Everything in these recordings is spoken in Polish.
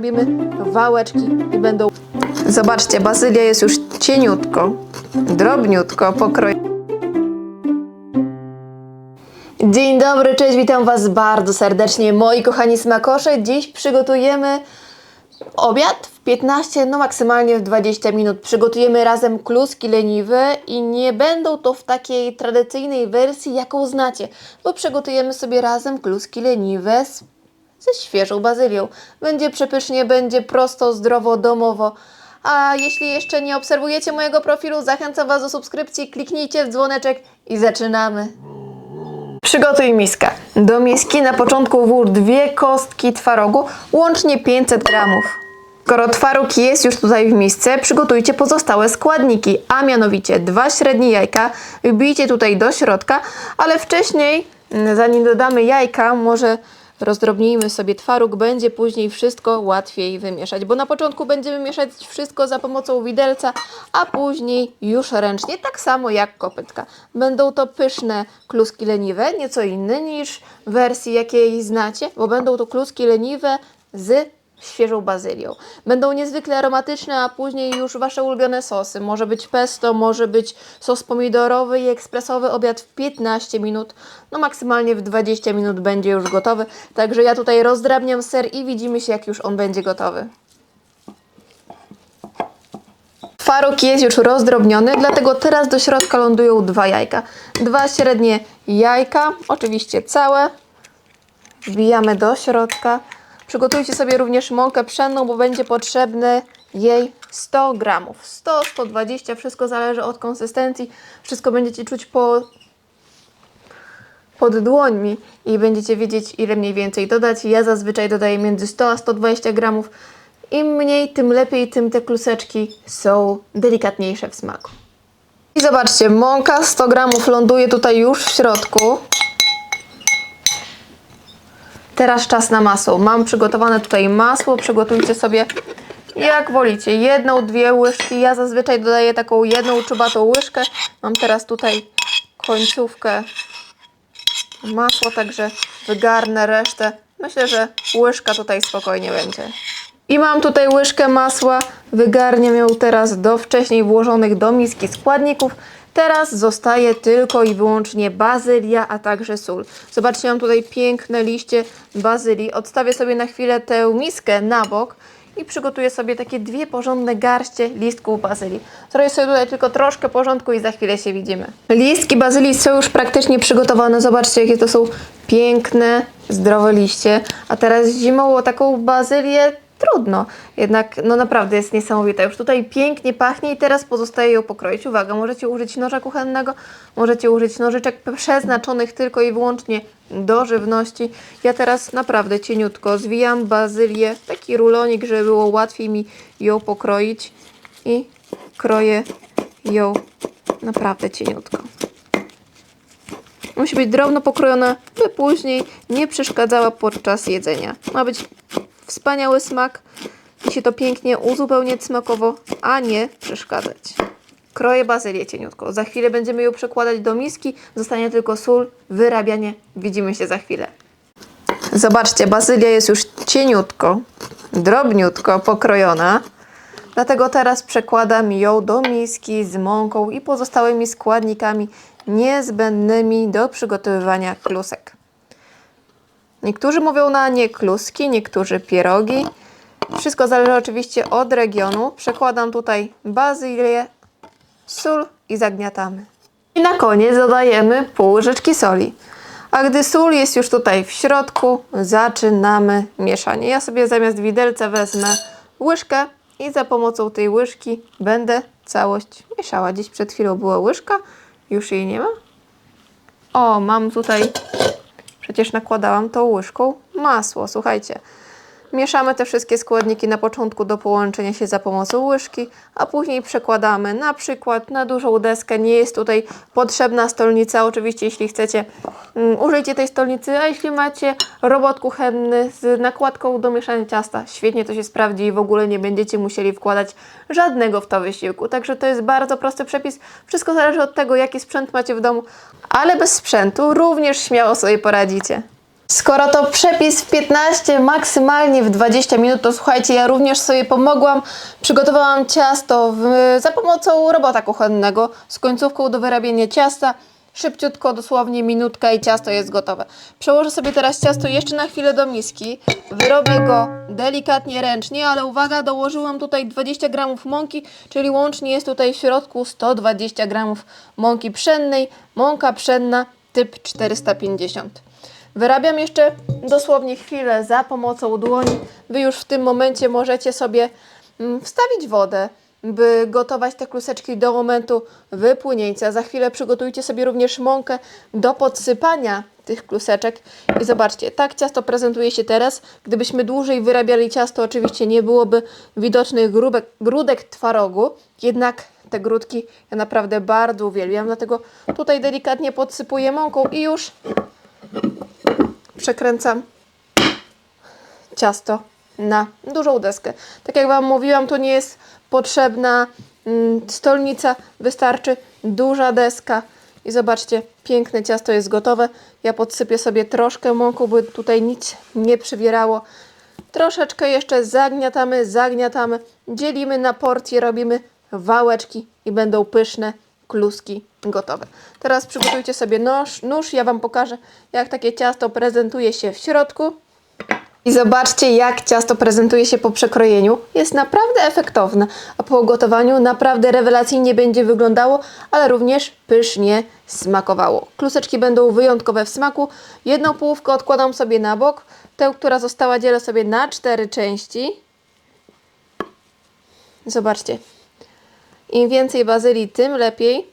Robimy wałeczki i będą... Zobaczcie, bazylia jest już cieniutko, drobniutko pokrojona. Dzień dobry, cześć, witam Was bardzo serdecznie, moi kochani smakosze. Dziś przygotujemy obiad w 15, no maksymalnie w 20 minut. Przygotujemy razem kluski leniwe i nie będą to w takiej tradycyjnej wersji, jaką znacie, bo przygotujemy sobie razem kluski leniwe z, ze świeżą bazylią. Będzie przepysznie, będzie prosto, zdrowo, domowo. A jeśli jeszcze nie obserwujecie mojego profilu, zachęcam Was do subskrypcji, kliknijcie w dzwoneczek i zaczynamy. Przygotuj miskę. Do miski na początku włóż dwie kostki twarogu, łącznie 500 gramów. Skoro twaróg jest już tutaj w misce, przygotujcie pozostałe składniki, a mianowicie dwa średnie jajka, wbijcie tutaj do środka, ale wcześniej, zanim dodamy jajka, może rozdrobnijmy sobie twaróg, będzie później wszystko łatwiej wymieszać, bo na początku będziemy mieszać wszystko za pomocą widelca, a później już ręcznie, tak samo jak kopytka. Będą to pyszne kluski leniwe, nieco inne niż wersji jakiej znacie, bo będą to kluski leniwe z świeżą bazylią. Będą niezwykle aromatyczne, a później już Wasze ulubione sosy. Może być pesto, może być sos pomidorowy i ekspresowy obiad w 15 minut, no maksymalnie w 20 minut będzie już gotowy. Także ja tutaj rozdrabniam ser i widzimy się jak już on będzie gotowy. Twaróg jest już rozdrobniony, dlatego teraz do środka lądują dwa jajka. Dwa średnie jajka, oczywiście całe. Wbijamy do środka. Przygotujcie sobie również mąkę pszenną, bo będzie potrzebne jej 100 gramów. 100-120, wszystko zależy od konsystencji. Wszystko będziecie czuć po, pod dłońmi i będziecie wiedzieć, ile mniej więcej dodać. Ja zazwyczaj dodaję między 100 a 120 gramów. Im mniej, tym lepiej, tym te kluseczki są delikatniejsze w smaku. I zobaczcie, mąka 100 gramów ląduje tutaj już w środku. Teraz czas na masło. Mam przygotowane tutaj masło. Przygotujcie sobie jak wolicie. Jedną, dwie łyżki. Ja zazwyczaj dodaję taką jedną czubatą łyżkę. Mam teraz tutaj końcówkę masła, także wygarnę resztę. Myślę, że łyżka tutaj spokojnie będzie. I mam tutaj łyżkę masła. Wygarniam ją teraz do wcześniej włożonych do miski składników. Teraz zostaje tylko i wyłącznie bazylia, a także sól. Zobaczcie, mam tutaj piękne liście bazylii. Odstawię sobie na chwilę tę miskę na bok i przygotuję sobie takie dwie porządne garście listków bazylii. Zrobię sobie tutaj tylko troszkę porządku i za chwilę się widzimy. Listki bazylii są już praktycznie przygotowane. Zobaczcie, jakie to są piękne, zdrowe liście. A teraz zimą o taką bazylię trudno. Jednak no naprawdę jest niesamowita. Już tutaj pięknie pachnie i teraz pozostaje ją pokroić. Uwaga, możecie użyć noża kuchennego, możecie użyć nożyczek przeznaczonych tylko i wyłącznie do żywności. Ja teraz naprawdę cieniutko zwijam bazylię, taki rulonik, żeby było łatwiej mi ją pokroić i kroję ją naprawdę cieniutko. Musi być drobno pokrojona, by później nie przeszkadzała podczas jedzenia. Ma być wspaniały smak i się to pięknie uzupełniać smakowo, a nie przeszkadzać. Kroję bazylię cieniutko. Za chwilę będziemy ją przekładać do miski. Zostanie tylko sól, wyrabianie. Widzimy się za chwilę. Zobaczcie, bazylia jest już cieniutko, drobniutko pokrojona. Dlatego teraz przekładam ją do miski z mąką i pozostałymi składnikami niezbędnymi do przygotowywania klusek. Niektórzy mówią na nie kluski, niektórzy pierogi. Wszystko zależy oczywiście od regionu. Przekładam tutaj bazylię, sól i zagniatamy. I na koniec dodajemy pół łyżeczki soli. A gdy sól jest już tutaj w środku, zaczynamy mieszanie. Ja sobie zamiast widelca wezmę łyżkę i za pomocą tej łyżki będę całość mieszała. Dziś przed chwilą była łyżka, już jej nie ma. O, mam tutaj Przecież nakładałam tą łyżką masło. Słuchajcie, mieszamy te wszystkie składniki na początku do połączenia się za pomocą łyżki, a później przekładamy na przykład na dużą deskę. Nie jest tutaj potrzebna stolnica. Oczywiście, jeśli chcecie, um, użyjcie tej stolnicy, a jeśli macie robot kuchenny z nakładką do mieszania ciasta, świetnie to się sprawdzi i w ogóle nie będziecie musieli wkładać żadnego w to wysiłku. Także to jest bardzo prosty przepis. Wszystko zależy od tego, jaki sprzęt macie w domu, ale bez sprzętu również śmiało sobie poradzicie. Skoro to przepis w 15, maksymalnie w 20 minut, to słuchajcie, ja również sobie pomogłam. Przygotowałam ciasto w, za pomocą robota kuchennego z końcówką do wyrabiania ciasta. Szybciutko, dosłownie minutka i ciasto jest gotowe. Przełożę sobie teraz ciasto jeszcze na chwilę do miski. Wyrobię go delikatnie ręcznie, ale uwaga, dołożyłam tutaj 20 gramów mąki, czyli łącznie jest tutaj w środku 120 gramów mąki pszennej. Mąka pszenna typ 450. Wyrabiam jeszcze dosłownie chwilę za pomocą dłoni. Wy już w tym momencie możecie sobie mm, wstawić wodę, by gotować te kluseczki do momentu wypłynięcia. Za chwilę przygotujcie sobie również mąkę do podsypania tych kluseczek. I zobaczcie, tak ciasto prezentuje się teraz. Gdybyśmy dłużej wyrabiali ciasto, oczywiście nie byłoby widocznych grubek, grudek twarogu. Jednak te grudki ja naprawdę bardzo uwielbiam, dlatego tutaj delikatnie podsypuję mąką i już przekręcam ciasto na dużą deskę. Tak jak Wam mówiłam, to nie jest potrzebna mm, stolnica, wystarczy duża deska. I zobaczcie, piękne ciasto jest gotowe. Ja podsypię sobie troszkę mąką, by tutaj nic nie przywierało. Troszeczkę jeszcze zagniatamy, zagniatamy, dzielimy na porcje, robimy wałeczki i będą pyszne kluski gotowe. Teraz przygotujcie sobie nóż, nóż. Ja Wam pokażę, jak takie ciasto prezentuje się w środku. I zobaczcie, jak ciasto prezentuje się po przekrojeniu. Jest naprawdę efektowne, a po ugotowaniu naprawdę rewelacyjnie będzie wyglądało, ale również pysznie smakowało. Kluseczki będą wyjątkowe w smaku. Jedną połówkę odkładam sobie na bok. Tę, która została, dzielę sobie na cztery części. Zobaczcie. Im więcej bazylii, tym lepiej.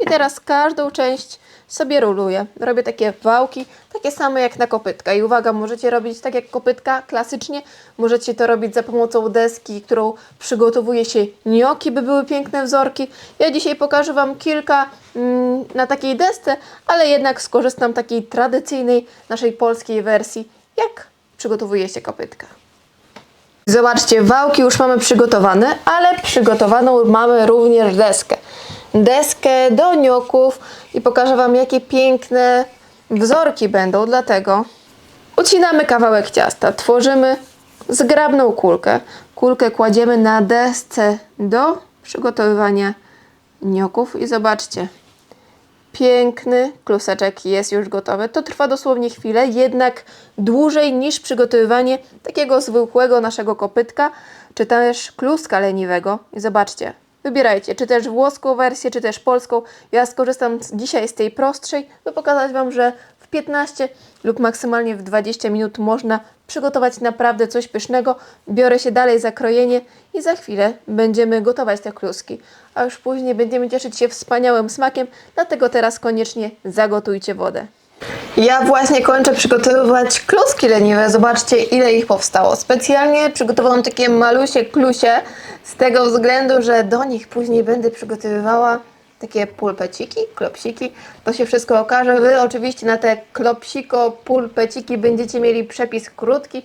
I teraz każdą część sobie roluję. Robię takie wałki, takie same jak na kopytka. I uwaga, możecie robić tak jak kopytka klasycznie. Możecie to robić za pomocą deski, którą przygotowuje się gnioki, by były piękne wzorki. Ja dzisiaj pokażę Wam kilka mm, na takiej desce, ale jednak skorzystam takiej tradycyjnej naszej polskiej wersji, jak przygotowuje się kopytka. Zobaczcie, wałki już mamy przygotowane, ale przygotowaną mamy również deskę. Deskę do nioków i pokażę Wam, jakie piękne wzorki będą, dlatego ucinamy kawałek ciasta, tworzymy zgrabną kulkę. Kulkę kładziemy na desce do przygotowywania nioków i zobaczcie, Piękny kluseczek jest już gotowy. To trwa dosłownie chwilę, jednak dłużej niż przygotowywanie takiego zwykłego naszego kopytka, czy też kluska leniwego. I zobaczcie, wybierajcie, czy też włoską wersję, czy też polską. Ja skorzystam dzisiaj z tej prostszej, by pokazać Wam, że w 15 lub maksymalnie w 20 minut można przygotować naprawdę coś pysznego. Biorę się dalej za krojenie i za chwilę będziemy gotować te kluski. A już później będziemy cieszyć się wspaniałym smakiem, dlatego teraz koniecznie zagotujcie wodę. Ja właśnie kończę przygotowywać kluski leniwe. Zobaczcie, ile ich powstało. Specjalnie przygotowałam takie malusie klusie z tego względu, że do nich później będę przygotowywała takie pulpeciki, klopsiki. To się wszystko okaże. Wy oczywiście na te klopsiko, pulpeciki będziecie mieli przepis krótki,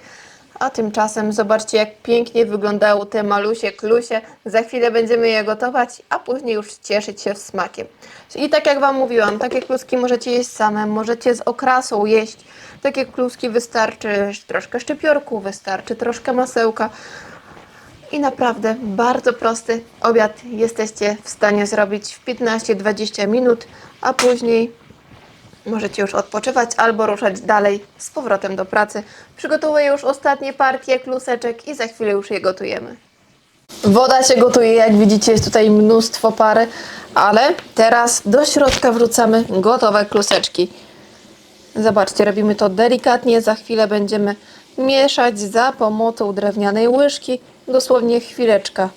a tymczasem zobaczcie, jak pięknie wyglądały te malusie klusie. Za chwilę będziemy je gotować, a później już cieszyć się smakiem. I tak jak Wam mówiłam, takie kluski możecie jeść same, możecie z okrasą jeść. Takie kluski wystarczy troszkę szczypiorku, wystarczy troszkę masełka. I naprawdę bardzo prosty obiad jesteście w stanie zrobić w 15-20 minut, a później możecie już odpoczywać albo ruszać dalej z powrotem do pracy. Przygotowuję już ostatnie partie kluseczek i za chwilę już je gotujemy. Woda się gotuje, jak widzicie jest tutaj mnóstwo pary, ale teraz do środka wrzucamy gotowe kluseczki. Zobaczcie, robimy to delikatnie, za chwilę będziemy mieszać za pomocą drewnianej łyżki, dosłownie chwileczka.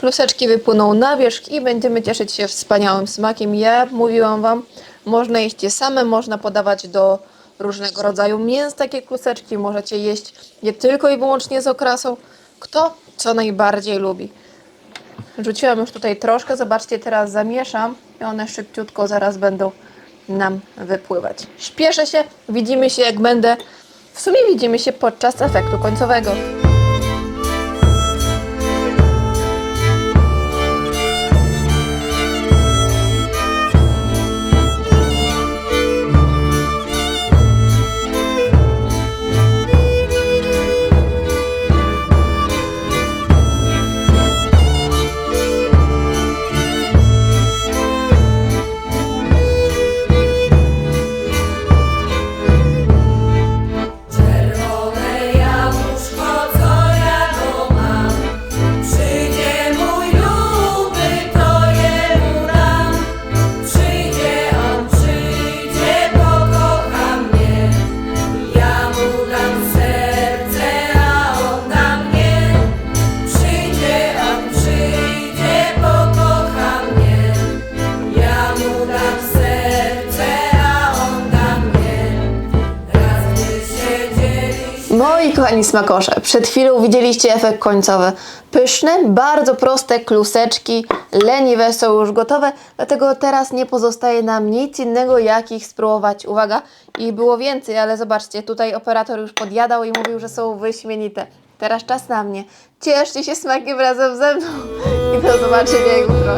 Kluseczki wypłyną na wierzch i będziemy cieszyć się wspaniałym smakiem. Ja mówiłam Wam, można jeść je same, można podawać do różnego rodzaju mięs takie kluseczki, możecie jeść je tylko i wyłącznie z okrasą. Kto co najbardziej lubi. Rzuciłam już tutaj troszkę, zobaczcie, teraz zamieszam i one szybciutko zaraz będą nam wypływać. Śpieszę się, widzimy się jak będę, w sumie widzimy się podczas efektu końcowego. Kochani smakosze, przed chwilą widzieliście efekt końcowy. Pyszne, bardzo proste kluseczki, leniwe są już gotowe, dlatego teraz nie pozostaje nam nic innego jak ich spróbować. Uwaga, ich było więcej, ale zobaczcie, tutaj operator już podjadał i mówił, że są wyśmienite. Teraz czas na mnie. Cieszcie się smakiem razem ze mną i do zobaczenia jutro.